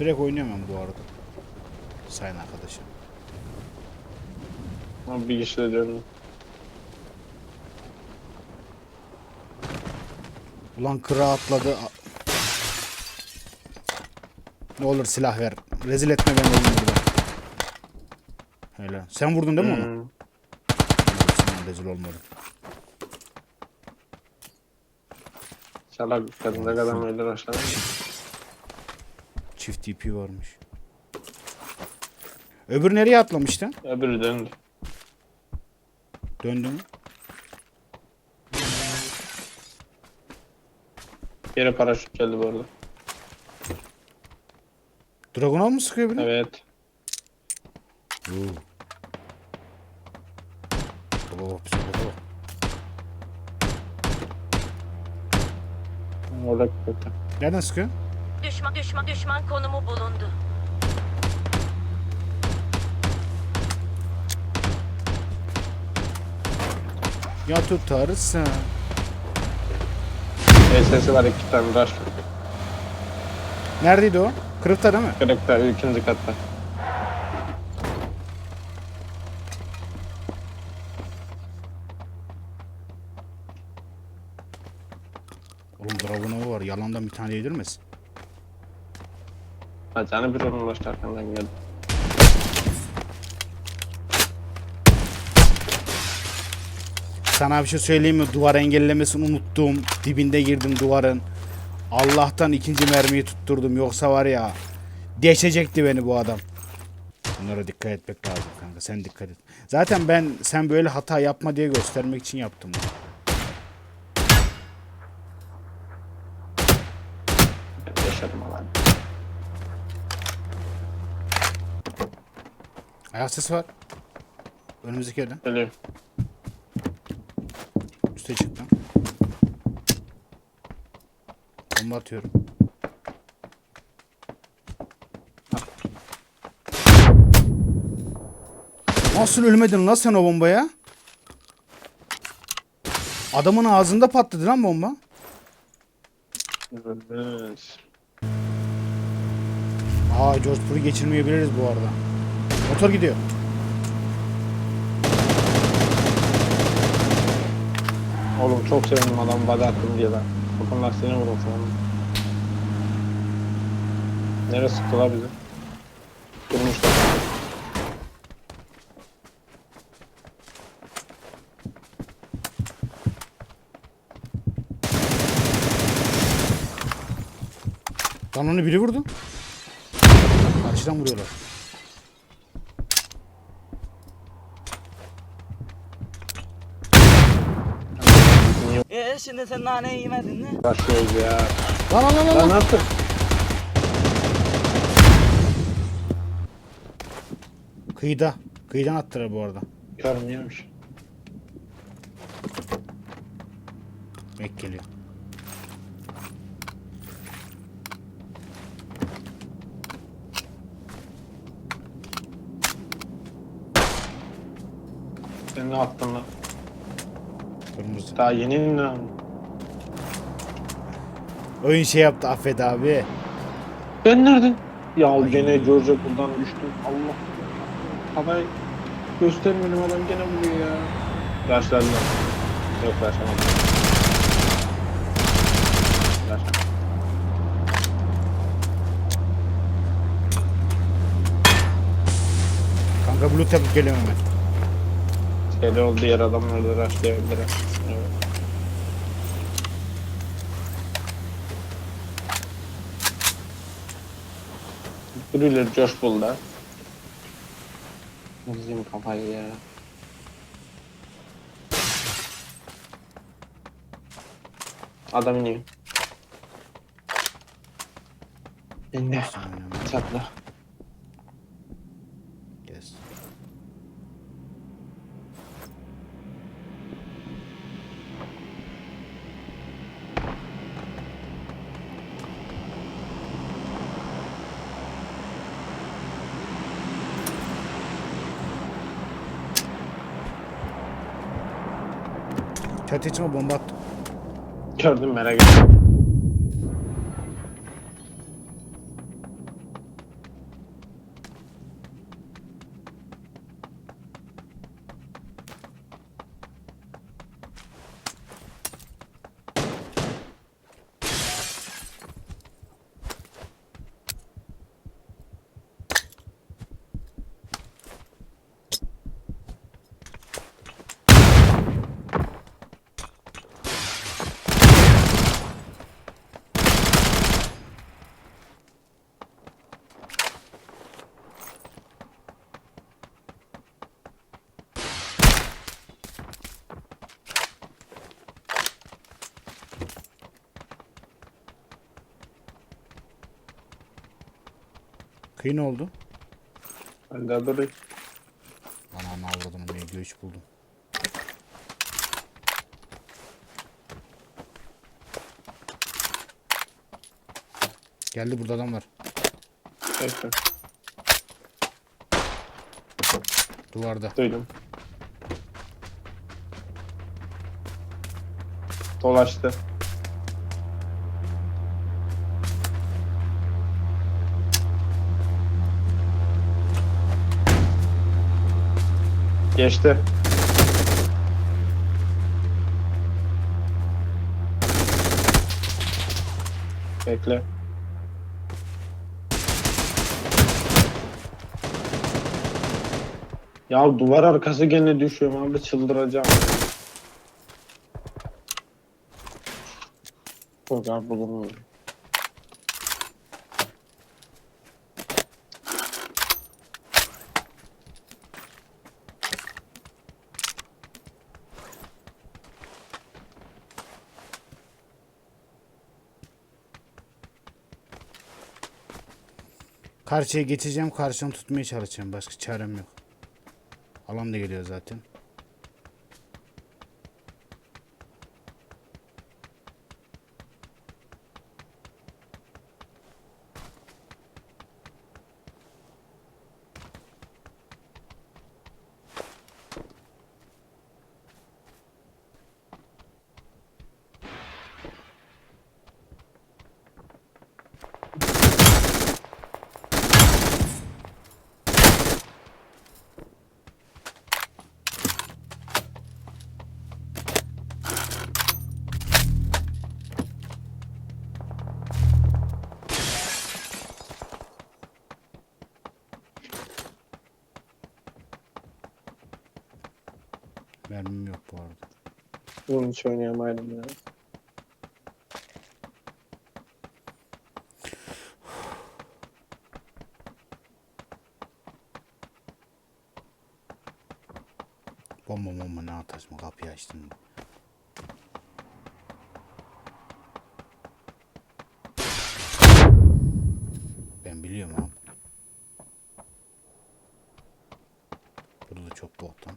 Direkt oynuyorum ben bu arada. Sayın arkadaşım. Ama bir kişi döndü. Ulan kıra atladı. Ne olur silah ver. Rezil etme beni oğlum burada. Öyle. Sen vurdun değil mi onu? Hmm. Sen rezil olmadın. Salak kadında kadar öyle başladı. Çift TP varmış. Öbür nereye atlamıştı? Öbürü döndü. Döndü mü? Geri paraşüt geldi bu arada. Dragon'a mı sıkıyor beni? Evet. Oo. Baba bak psikopata bak. Orada kötü. Nereden sıkıyor? Düşman düşman düşman konumu bulundu. Ya tutarsa. ESS'i var iki tane rush. Neredeydi o? Kırıkta değil mi? Kırıkta ikinci katta. Oğlum Dragon'a var. Yalandan bir tane yedirmesin. Ha canı bir onun ulaştı arkandan geldi. Sana bir şey söyleyeyim mi? Duvar engellemesini unuttum. Dibinde girdim duvarın. Allah'tan ikinci mermiyi tutturdum. Yoksa var ya deşecekti beni bu adam. Bunlara dikkat etmek lazım kanka. Sen dikkat et. Zaten ben sen böyle hata yapma diye göstermek için yaptım bunu. Yaşadım alan. Ayak sesi var. Önümüzdeki yerden. Geliyor. Üste çıktım. Bomba atıyorum. Nasıl ölmedin lan sen o bombaya? Adamın ağzında patladı lan bomba. Evet. Aa George Bull'u geçirmeyebiliriz bu arada. Motor gidiyor. Oğlum çok sevindim adam body attım diye ben. Bakın lastiğini vurdum şu an. Nereye sıktılar bizi? Durmuşlar. Lan onu biri vurdu. Karşıdan vuruyorlar. Ee şimdi sen naneyi yemedin mi? Başlıyoruz ya. Lan lan lan lan. Lan nasıl? Kıyıda. Kıyıdan attılar bu arada. Görmüyormuş. Mek geliyor. Sen ne attın lan? Kırmızı. Daha yeni lan. Oyun şey yaptı affet abi. Ben nereden? Ya gene George buradan düştüm. Allah. Havayı göstermedim adam gene vuruyor ya. Başladılar. Yok başlamadım. Başlamadım. Kanka blue yapıp geliyorum hemen. Şeyler oldu diğer adamları da rushlayabilir. Birileri Josh Bull'da. Bizim kafayı ya. Adam iniyor. İndi. Çatla. Çatı içime bomba attım. Gördüm merak ettim. Kıyı ne oldu? Ben de durayım. Ananı avradını bir göç buldum. Geldi burada adam var. Neyse. Duvarda. Duydum. Dolaştı. Geçti. Bekle. Ya duvar arkası gene düşüyorum abi çıldıracağım. Çok abi bulunmuyor. Karşıya geçeceğim. Karşını tutmaya çalışacağım. Başka çarem yok. Alan da geliyor zaten. Mermim yok bu arada. Bunun hiç oynayamaydım ya. Bomba bomba ne atarsın kapıyı açtım. Ben biliyorum abi. Burada da çok boktan.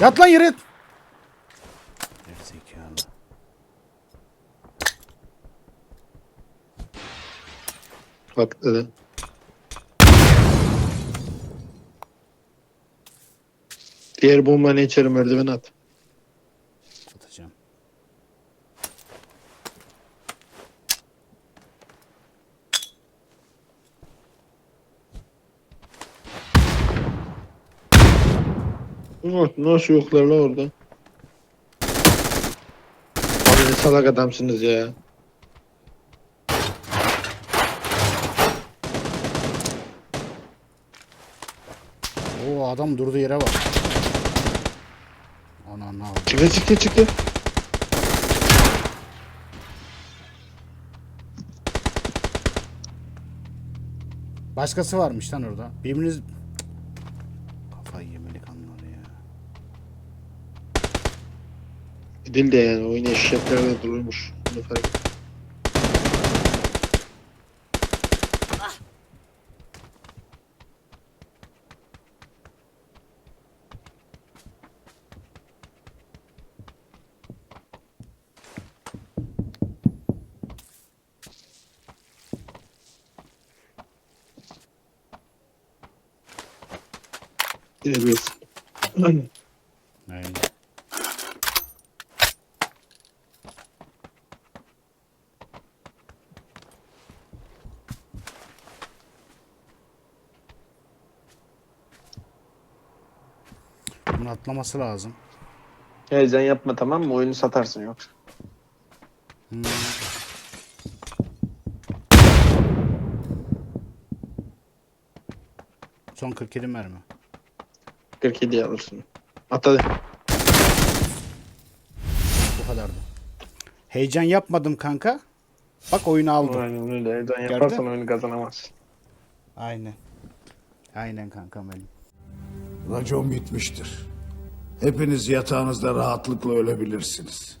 Yat lan yere. Gerizekalı. Patladı. Diğer bombanı içeri merdiven at. Nasıl, nasıl yoklar la orada? Abi ne salak adamsınız ya. Oo adam durduğu yere bak. Ana ne oldu? Çıktı çıktı çıktı. Başkası varmış lan orada. Birbiriniz... Gidildi yani oyun eşeklerde durulmuş. Bunu fark ettim. Bir Aynen. Bunun atlaması lazım. Heyecan yapma tamam mı? Oyunu satarsın yoksa. Hmm. Son 47 mermi. 47 alırsın. Atladı. Bu kadardı. Heyecan yapmadım kanka. Bak oyunu aldım. Aynen öyle. Heyecan Gördün? yaparsan oyunu kazanamazsın. Aynen. Aynen kankam benim. Racon bitmiştir. Hepiniz yatağınızda rahatlıkla ölebilirsiniz.